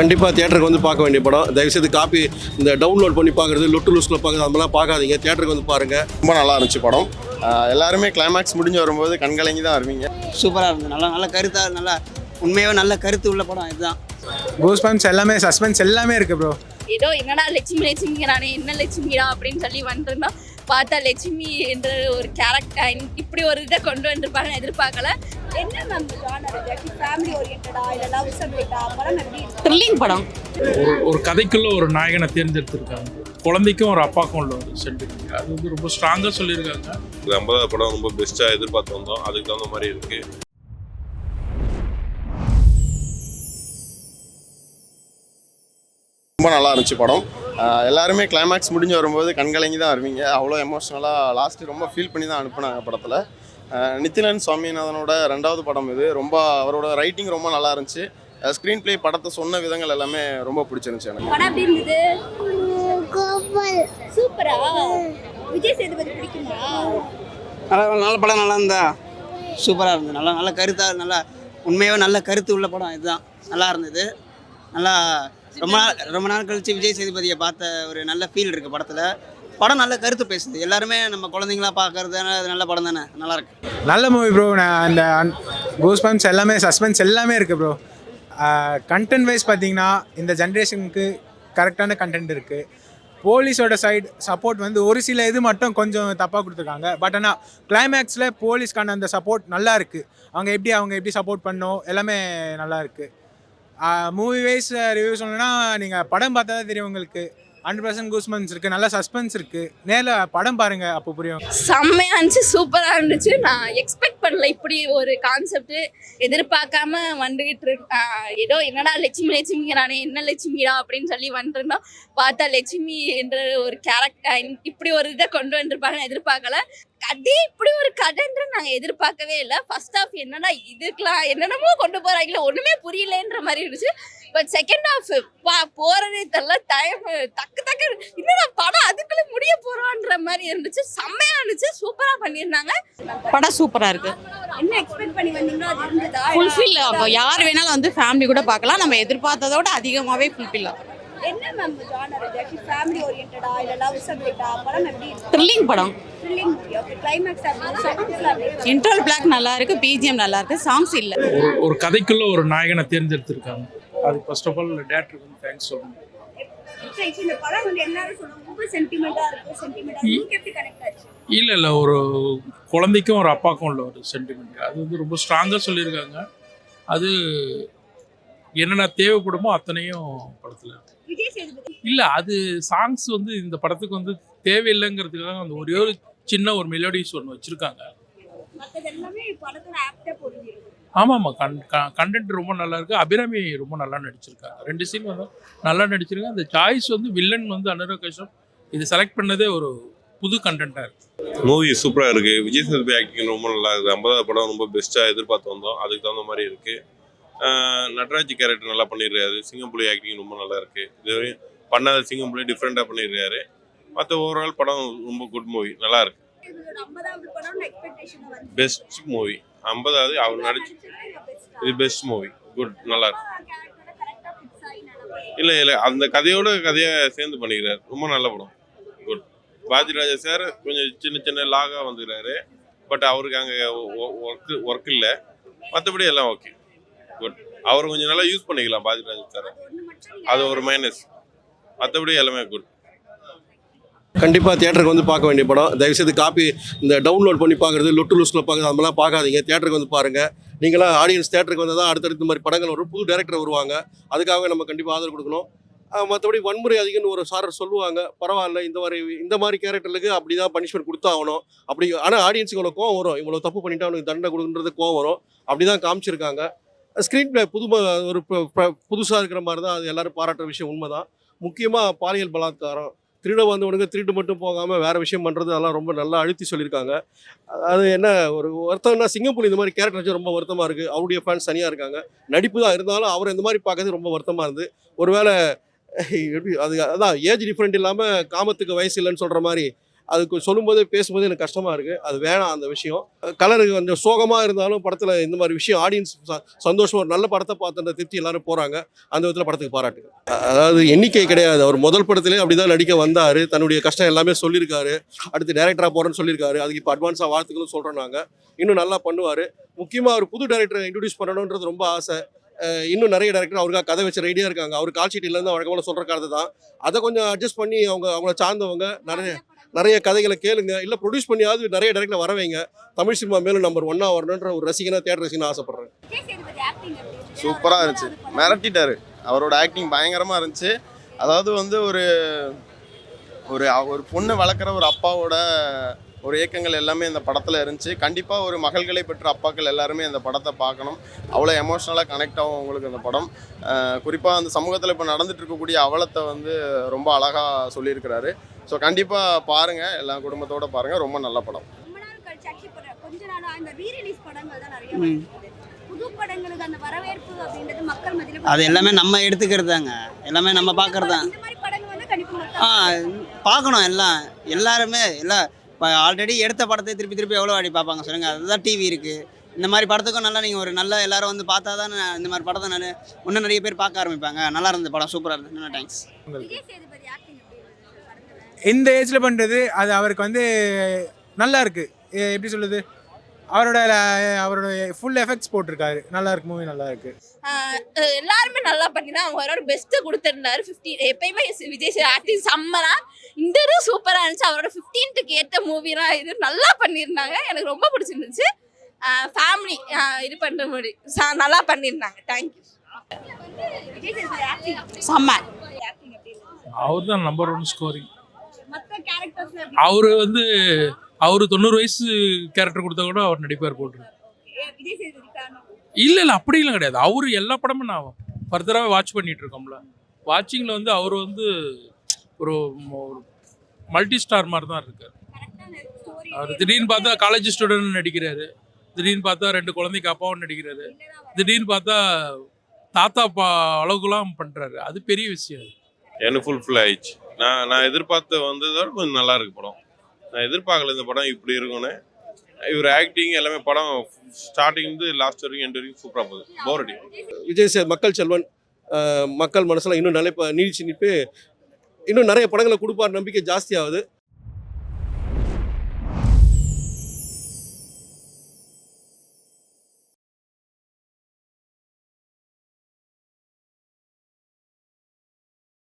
கண்டிப்பாக தியேட்டருக்கு வந்து பார்க்க வேண்டிய படம். தயவுசெய்து காப்பி இந்த டவுன்லோட் பண்ணி பார்க்குறது லொட்டு லூஸில் பார்க்குறது அந்த மாதிரிலாம் பார்க்காதீங்க. தியேட்டருக்கு வந்து பாருங்கள் ரொம்ப நல்லா இருந்துச்சு படம். எல்லாருமே கிளைமேக்ஸ் முடிஞ்சு வரும்போது கண்கலங்கி தான் வருவீங்க. சூப்பராக இருந்தது. நல்லா நல்ல கருத்தாக நல்லா உண்மையாகவே நல்ல கருத்து உள்ள படம் இதுதான். கோஸ் பம்ப்ஸ் எல்லாமே சஸ்பென்ஸ் எல்லாமே இருக்கு ப்ரோ ஏதோ என்னடா லட்சுமி லட்சுமிங்கிறானே என்ன லட்சுமிடா அப்படின்னு சொல்லி வந்துருந்தோம் பார்த்தா லட்சுமி என்ற ஒரு கேரக்டர் இப்படி ஒரு இதை கொண்டு வந்திருப்பாங்கன்னு எதிர்பார்க்கல. என்ன மேம் ஜானர் ஃபேமிலி ஓரியன்டா இல்லை லவ் சப்ஜெக்டா படம் எப்படி த்ரில்லிங் படம். ஒரு ஒரு கதைக்குள்ள ஒரு நாயகனை தேர்ந்தெடுத்திருக்காங்க. குழந்தைக்கும் ஒரு அப்பாக்கும் உள்ள ஒரு சென்டிமெண்ட் அது வந்து ரொம்ப ஸ்ட்ராங்காக சொல்லியிருக்காங்க. இது ஐம்பதாவது படம் ரொம்ப பெஸ்ட்டாக எதிர்பார்த்து வந்தோம். அதுக்கு தகுந்த மாதிரி இருக்கு. ரொம்ப நல்லா இருந்துச்சு படம். எல்லாருமே கிளைமேக்ஸ் முடிஞ்சு வரும்போது கண்கலங்கி தான் வருவீங்க. அவ்வளோ எமோஷ்னலாக லாஸ்ட்டு ரொம்ப ஃபீல் பண்ணி தான் அனுப்புனாங்க படத்தில். நித்திலன் சுவாமிநாதனோட ரெண்டாவது படம் இது. ரொம்ப அவரோட ரைட்டிங் ரொம்ப நல்லா இருந்துச்சு. ஸ்க்ரீன் ப்ளே படத்தை சொன்ன விதங்கள் எல்லாமே ரொம்ப பிடிச்சிருந்துச்சு எனக்கு. படம் எப்படி இருந்தது? சூப்பரா? விஜய் சேதுபதி பிடிக்குமா? நல்ல நல்ல படம் நல்லா இருந்தா. சூப்பராக இருந்தது. நல்லா நல்ல கருத்தாக நல்லா உண்மையாகவே நல்ல கருத்து உள்ள படம் இதுதான். நல்லா இருந்தது. நல்லா ரொம்ப நாள் ரொம்ப நாள் கழிச்சு விஜய் சேதுபதியை பார்த்த ஒரு நல்ல ஃபீல் இருக்குது படத்தில். படம் நல்ல கருத்து பேசுது. எல்லாருமே நம்ம குழந்தைங்களா பார்க்கறது அது நல்ல படம் தானே. நல்லா இருக்கு. நல்ல மூவி ப்ரோ அந்த கோஸ்பன்ஸ் எல்லாமே சஸ்பென்ஸ் எல்லாமே இருக்கு ப்ரோ கண்டென்ட் வைஸ் பார்த்தீங்கன்னா இந்த ஜென்ரேஷனுக்கு கரெக்டான கண்டென்ட் இருக்குது போலீஸோட சைடு சப்போர்ட் வந்து ஒரு சில இது மட்டும் கொஞ்சம் தப்பாக கொடுத்துருக்காங்க. பட் ஆனால் கிளைமேக்ஸில் போலீஸ்க்கான அந்த சப்போர்ட் நல்லா இருக்குது அவங்க எப்படி அவங்க எப்படி சப்போர்ட் பண்ணோம் எல்லாமே நல்லா இருக்குது மூவி வைஸ் ரிவ்யூ சொல்லணும்னா நீங்கள் படம் பார்த்தா தான் தெரியும் உங்களுக்கு. ஹண்ட்ரட் பர்சன்ட் கூஸ்மன்ஸ் இருக்குது நல்ல சஸ்பென்ஸ் இருக்குது நேரில் படம் பாருங்கள் அப்போ புரியும். செம்மையா இருந்துச்சு சூப்பராக இருந்துச்சு. நான் எக்ஸ்பெக்ட் பண்ணல. இப்படி ஒரு கான்செப்ட் எதிர்பார்க்காம வந்துகிட்டு இருக்கு ஏதோ என்னடா லட்சுமி லட்சுமிங்கிறானே என்ன லட்சுமிடா அப்படின்னு சொல்லி வந்துருந்தோம். பார்த்தா லட்சுமி என்ற ஒரு கேரக்டர் இப்படி ஒரு இதை கொண்டு வந்திருப்பாங்கன்னு எதிர்பார்க்கல. கதை இப்படி ஒரு கதைன்ற நாங்கள் எதிர்பார்க்கவே இல்லை. ஃபர்ஸ்ட் ஆஃப் என்னடா இதுக்கெலாம் என்னென்னமோ கொண்டு போகிறாங்களே ஒன்றுமே புரியலன்ற மாதிரி இருந்துச்சு. பட் செகண்ட் ஆஃப் பா போகிறதே தெரில. டைம் டக்கு டக்கு என்னடா படம் அதுக்குள்ளே முடிய போகிறோன்ற மாதிரி இருந்துச்சு. செம்மையாக இருந்துச்சு. சூப்பராக பண்ணியிருந்தாங்க. படம் சூப்பராக என்ன எக்ஸ்பெக்ட் பண்ணி வந்தீங்களோ அது இருந்ததா? ஃபுல்ஃபில் ஆகும் யார் வேணாலும் வந்து ஃபேமிலி கூட பார்க்கலாம். நம்ம எதிர்பார்த்ததோட அதிகமாகவே ஃபுல்ஃபில் ஆகும் என்ன மேம் ஜானர் இது ஃபேமிலி ஓரியன்டா இல்ல லவ் சப்ஜெக்டா படம் எப்படி த்ரில்லிங் படம். த்ரில்லிங் ஓகே கிளைமேக்ஸ் அப்படி இன்டர்வல் பிளாக் நல்லா இருக்கு பிஜிஎம் நல்லா இருக்கு. சாங்ஸ் இல்லை. ஒரு ஒரு கதைக்குள்ள ஒரு நாயகனை தேர்ந்தெடுத்திருக்காங்க. அது ஃபர்ஸ்ட் ஆஃப் ஆல் டேரக்டருக்கு வந்து தேங்க்ஸ் சொல்லணும். இந்த படம் வந்து எல்லாரும் சொல்லுவாங்க ரொம்ப சென்டிமெண்டா இருக்கு சென்டிமெண்டா உங்களுக்கு எப்படி கனெக்ட் ஆச்சு? இல்லை இல்லை ஒரு குழந்தைக்கும் ஒரு அப்பாக்கும் உள்ள ஒரு சென்டிமெண்ட் அது வந்து ரொம்ப ஸ்ட்ராங்காக சொல்லியிருக்காங்க. அது என்னென்ன தேவைப்படுமோ அத்தனையும் படத்தில். இல்லை அது சாங்ஸ் வந்து இந்த படத்துக்கு வந்து தேவையில்லைங்கிறதுக்காக அந்த ஒரே ஒரு சின்ன ஒரு மெலோடிஸ் ஒன்று வச்சுருக்காங்க. ஆமாம் ஆமாம் கன் கண்டென்ட் ரொம்ப நல்லா இருக்கு. அபிராமி ரொம்ப நல்லா நடிச்சிருக்காங்க. ரெண்டு சீன் வந்து நல்லா நடிச்சிருக்காங்க. அந்த சாய்ஸ் வந்து வில்லன் வந்து அனுராக் கஷ்யப் இது செலக்ட் பண்ணதே ஒரு புது கண்டென்ட்டாக இருக்கு. மூவி சூப்பராக இருக்கு. விஜய் சேதுபதி ஆக்டிங் ரொம்ப நல்லா இருக்குது ஐம்பதாவது படம் ரொம்ப பெஸ்ட்டாக எதிர்பார்த்து வந்தோம். அதுக்கு தகுந்த மாதிரி இருக்கு. ஆஹ் நடராஜ் கேரக்டர் நல்லா பண்ணிடுறாரு சிங்கம்புலி ஆக்டிங் ரொம்ப நல்லா இருக்கு. இது பண்ணாத சிங்கம்புலி டிஃப்ரெண்ட்டாக பண்ணிடுறாரு மற்ற ஓவரால் படம் ரொம்ப குட் மூவி நல்லா இருக்கு. இதோட 50வது படம்னு எக்ஸ்பெக்டேஷன் வந்து பெஸ்ட் மூவி ஐம்பதாவது அவர் நடிச்சு இது பெஸ்ட் மூவி குட் நல்லா இருக்கு. இல்லை இல்லை. அந்த கதையோட கதையை சேர்ந்து பண்ணிக்கிறார். ரொம்ப நல்ல படம். பாஜிராஜா சார் கொஞ்சம் சின்ன சின்ன லாகாக வந்துக்கிறாரு. பட் அவருக்கு அங்கே ஒர்க்கு ஒர்க் இல்லை. மற்றபடி எல்லாம் ஓகே குட் அவர் கொஞ்சம் நல்லா யூஸ் பண்ணிக்கலாம் பாஜிராஜா சார். அது ஒரு மைனஸ் மற்றபடி எல்லாமே குட் கண்டிப்பாக தேட்டருக்கு வந்து பார்க்க வேண்டிய படம். தயவுசெய்து காப்பி இந்த டவுன்லோட் பண்ணி பார்க்குறது லொட்டு லூஸில் பார்க்குறது அதெல்லாம் பார்க்காதீங்க. தேட்டருக்கு வந்து பாருங்கள் நீங்களாம் ஆடியன்ஸ் தேட்டருக்கு வந்தால் தான் அடுத்தடுத்த மாதிரி படங்கள் வரும். புது டேரக்டர் வருவாங்க. அதுக்காக நம்ம கண்டிப்பாக ஆதரவு கொடுக்கணும். மற்றபடி வன்முறை அதிகம்னு ஒரு சாரர் சொல்லுவாங்க. பரவாயில்ல இந்த மாதிரி இந்த மாதிரி கேரக்டருக்கு அப்படி தான் பனிஷ்மெண்ட் கொடுத்தாகணும். அப்படி ஆனால் ஆடியன்ஸுக்கு இவ்வளோ கோவம் வரும். இவ்வளோ தப்பு பண்ணிட்டா அவனுக்கு தண்டனை கொடுக்குன்றது கோவம் வரும். அப்படி தான் காமிச்சிருக்காங்க ஸ்க்ரீன் பிளே புது ஒரு புதுசாக இருக்கிற மாதிரி தான் அது எல்லாரும் பாராட்டுற விஷயம் உண்மை தான் முக்கியமாக பாலியல் பலாத்காரம். திருட வந்தவனுக்கு திருட்டு மட்டும் போகாமல் வேறு விஷயம் பண்ணுறது அதெல்லாம் ரொம்ப நல்லா அழுத்தி சொல்லியிருக்காங்க. அது என்ன ஒரு வருத்தம்னா சிங்கப்பூர் இந்த மாதிரி கேரக்டர் வச்சு ரொம்ப வருத்தமாக இருக்குது அவருடைய ஃபேன்ஸ் தனியாக இருக்காங்க. நடிப்பு தான் இருந்தாலும் அவர் இந்த மாதிரி பார்க்கறது ரொம்ப வருத்தமாக இருந்து. ஒருவேளை எப்படி அது அதான் ஏஜ் டிஃப்ரெண்ட் இல்லாமல் காமத்துக்கு வயசு இல்லைன்னு சொல்கிற மாதிரி அதுக்கு சொல்லும்போது பேசும்போது எனக்கு கஷ்டமாக இருக்குது அது வேணாம் அந்த விஷயம். கலருக்கு கொஞ்சம் சோகமாக இருந்தாலும் படத்தில் இந்த மாதிரி விஷயம் ஆடியன்ஸ் சந்தோஷமாக ஒரு நல்ல படத்தை பார்த்துன்ற திருப்தி எல்லாரும் போகிறாங்க அந்த விதத்தில் படத்துக்கு பாராட்டு. அதாவது எண்ணிக்கை கிடையாது. அவர் முதல் படத்திலே அப்படி தான் நடிக்க வந்தார். தன்னுடைய கஷ்டம் எல்லாமே சொல்லியிருக்காரு. அடுத்து டேரக்டராக போகிறேன்னு சொல்லியிருக்காரு. அதுக்கு இப்போ அட்வான்ஸாக வாழ்த்துக்களும் சொல்கிறோம் நாங்கள் இன்னும் நல்லா பண்ணுவார். முக்கியமாக அவர் புது டேரக்டரை இன்ட்ரடியூஸ் பண்ணணுன்றது ரொம்ப ஆசை. இன்னும் நிறைய டேரக்டர் அவருக்காக கதை வச்சு ரெடியாக இருக்காங்க. அவர் கால் ஷீட் இல்லைன்னு வழக்கமாக சொல்கிற கதை தான். அதை கொஞ்சம் அட்ஜஸ்ட் பண்ணி அவங்க அவங்கள சார்ந்தவங்க நிறைய நிறைய கதைகளை கேளுங்க. இல்லை ப்ரொடியூஸ் பண்ணியாவது நிறைய டேரக்டர் வர வைங்க. தமிழ் சினிமா மேலும் நம்பர் ஒன்னாக வரணுன்ற ஒரு ரசிகனாக தேட்டர் ரசிகனாக ஆசைப்படுறேன். சூப்பராக இருந்துச்சு. மிரட்டிட்டாரு. அவரோட ஆக்டிங் பயங்கரமாக இருந்துச்சு. அதாவது வந்து ஒரு ஒரு ஒரு வளர்க்குற ஒரு அப்பாவோட ஒரு இயக்கங்கள் எல்லாமே இந்த படத்தில் இருந்துச்சு. கண்டிப்பாக ஒரு மகள்களை பெற்ற அப்பாக்கள் எல்லாருமே இந்த படத்தை பார்க்கணும். அவ்வளோ எமோஷ்னலாக கனெக்ட் ஆகும் உங்களுக்கு இந்த படம். குறிப்பாக அந்த சமூகத்தில் இப்போ நடந்துட்டு இருக்கக்கூடிய அவலத்தை வந்து ரொம்ப அழகாக சொல்லியிருக்கிறாரு. ஸோ கண்டிப்பாக பாருங்கள் எல்லா குடும்பத்தோட பாருங்கள் ரொம்ப நல்ல படம். அந்த அது எல்லாமே நம்ம எடுத்துக்கிறது தாங்க எல்லாமே நம்ம பார்க்கறது. தான் இந்த மாதிரி படங்கள் வந்து கண்டிப்பா ஆ மக்கள் பார்க்கணும் எல்லாம். எல்லாருமே எல்லாம் இப்போ ஆல்ரெடி எடுத்த படத்தை திருப்பி திருப்பி எவ்வளோ வாடி பார்ப்பாங்க சொல்லுங்கள் அதுதான் டிவி இருக்குது இந்த மாதிரி படத்துக்கும் நல்லா நீங்கள் ஒரு நல்ல எல்லாரும் வந்து பார்த்தா தான் இந்த மாதிரி படத்தை நான் இன்னும் நிறைய பேர் பார்க்க ஆரம்பிப்பாங்க. நல்லா இருந்தது படம். சூப்பராக இருந்தது. இன்னும் தேங்க்ஸ் இந்த ஏஜில் பண்ணுறது அது அவருக்கு வந்து நல்லா இருக்கு. எ- எப்படி சொல்லுது அவரோட அவரோட ஃபுல் எஃபெக்ட்ஸ் போட்டிருக்காரு. நல்லா இருக்கு மூவி நல்லா இருக்கு. எல்லாருமே நல்லா பண்ணி தான் அவங்க அவரோட பெஸ்ட்டை கொடுத்துருந்தாரு. ஃபிஃப்டீன் எப்பயுமே விஜய் சார் ஆக்டிங் செம்மனா இந்த சூப்பராக இருந்துச்சு. அவரோட ஃபிஃப்டீன்த்துக்கு ஏற்ற மூவிலாம் இது நல்லா பண்ணியிருந்தாங்க. எனக்கு ரொம்ப பிடிச்சிருந்துச்சு. ஃபேமிலி இது பண்ணுற மாதிரி. ச- நல்லா பண்ணியிருந்தாங்க. தேங்க்யூ செம்ம. அவர் தான் நம்பர் ஒன் ஸ்கோரிங் அவர் வந்து அவர் தொண்ணூறு வயசு கேரக்டர் கொடுத்தா கூட அவர் நடிப்பார் போட்டு இல்லை இல்லை அப்படிலாம் கிடையாது. அவர் எல்லா படமும் நான் ஃபர்தராகவே வாட்ச் பண்ணிட்டு இருக்கோம்ல. வாட்சிங்கில் வந்து அவர் வந்து ஒரு ஒரு மல்டி ஸ்டார் மாதிரி தான் இருக்கார் அவர் திடீர்னு பார்த்தா காலேஜ் ஸ்டூடெண்ட் நடிக்கிறாரு. திடீர்னு பார்த்தா ரெண்டு குழந்தைக்கு அப்பாவும் நடிக்கிறாரு. திடீர்னு பார்த்தா தாத்தா பா அளவுக்குலாம் பண்ணுறாரு அது பெரிய விஷயம் எனக்கு ஃபுல்ஃபில் ஆயிடுச்சு. நான் நான் எதிர்பார்த்த வந்ததோட கொஞ்சம் நல்லா இருக்கு படம். நான் எதிர்பார்க்கல இந்த படம் இப்படி இருக்கும்னு. இவர் ஆக்டிங் எல்லாமே படம் ஸ்டார்டிங் இருந்து லாஸ்ட் வரைக்கும் எண்ட் வரைக்கும் சூப்பராக போகுது. போர் அடி விஜய் சேர் மக்கள் செல்வன் மக்கள் மனசில் இன்னும் நிலைப்ப நீடிச்சு நிற்பு இன்னும் நிறைய படங்களை கொடுப்பார் நம்பிக்கை ஜாஸ்தியாகுது